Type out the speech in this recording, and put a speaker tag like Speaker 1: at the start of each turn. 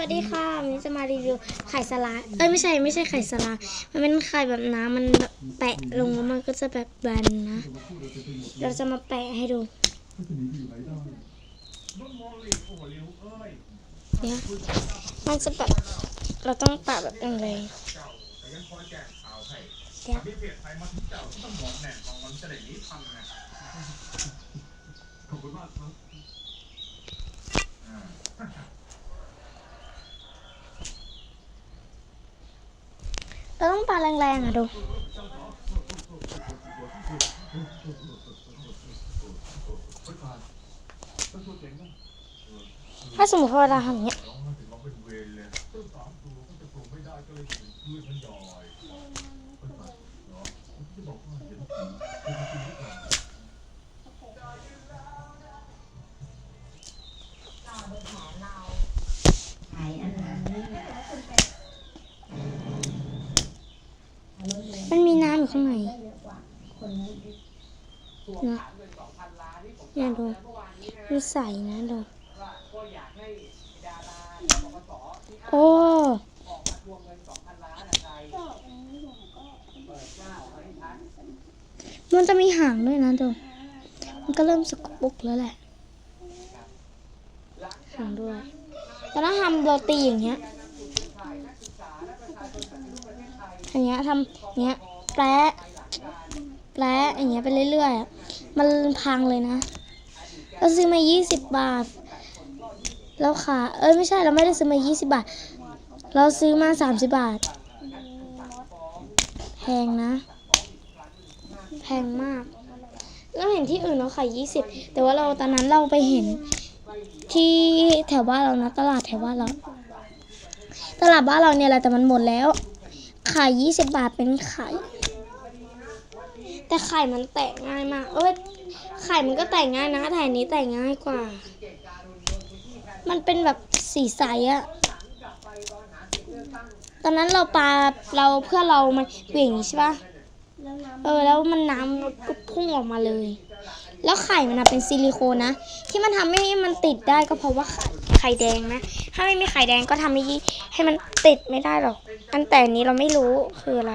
Speaker 1: วัสดีค่ะวันนี้จะมารีวิวไข่สลาเอ้ยไม่ใช่ไม่ใช่ไข่สลามันเป็นไข่แบบน้ำมันแบบแปะลงแล้วมันก็จะแบบแบนนะเราจะมาแปะให้ดูเดี๋ยวมันจะแบบเราต้องปะแบบแรงๆเดี๋ยว เราต้องปาแรงๆอะดู ถ้าสมมติว่าเราทำอย่างเงี้ย ข้างในนะเนี่ยดูมันใส่นะดูโอ้มันจะมีหางด้วยนะดูมันก็เริ่มสกปรกแล้วแหละหางด้วยแต่ถ้าทำโรตีอย่างเงี้ยอย่างเงี้ยทำอย่างเงี้ย แปะแปะอย่างเงี้ยไปเรื่อยๆ มันพังเลยนะเราซื้อมา20 บาท แล้วค่ะ เอ้ยไม่ใช่เราไม่ได้ซื้อมา 20 บาท เราซื้อมา 30 บาท แพงนะ แพงมากเราเห็นที่อื่นเราขาย 20 แต่ว่าเราตอนนั้นเราไปเห็นที่แถวบ้านเรานะ ตลาดแถวบ้านเรา ตลาดบ้านเราเนี่ยแหละแต่มันหมดแล้ว ขายยี่สิบบาทเป็นไข่ แต่ไข่มันแตกง่ายมาก เอ้ยไข่มันก็แตกง่ายนะแต่อันนี้แตกง่ายกว่า มันเป็นแบบสีใสอะตอนนั้นเราปาเราเพื่อเรามันเบี่ยงอย่างนี้ใช่ปะเออ แล้วมันน้ำก็พุ่งออกมาเลย แล้วไข่มันเป็นซิลิโคนนะ ที่มันทำให้มันติดได้ก็เพราะว่าไข่ไขแดงนะ ถ้าไม่มีไข่แดงก็ทำให้ให้มันติดไม่ได้หรอก อันแต่นี้เราไม่รู้คืออะไร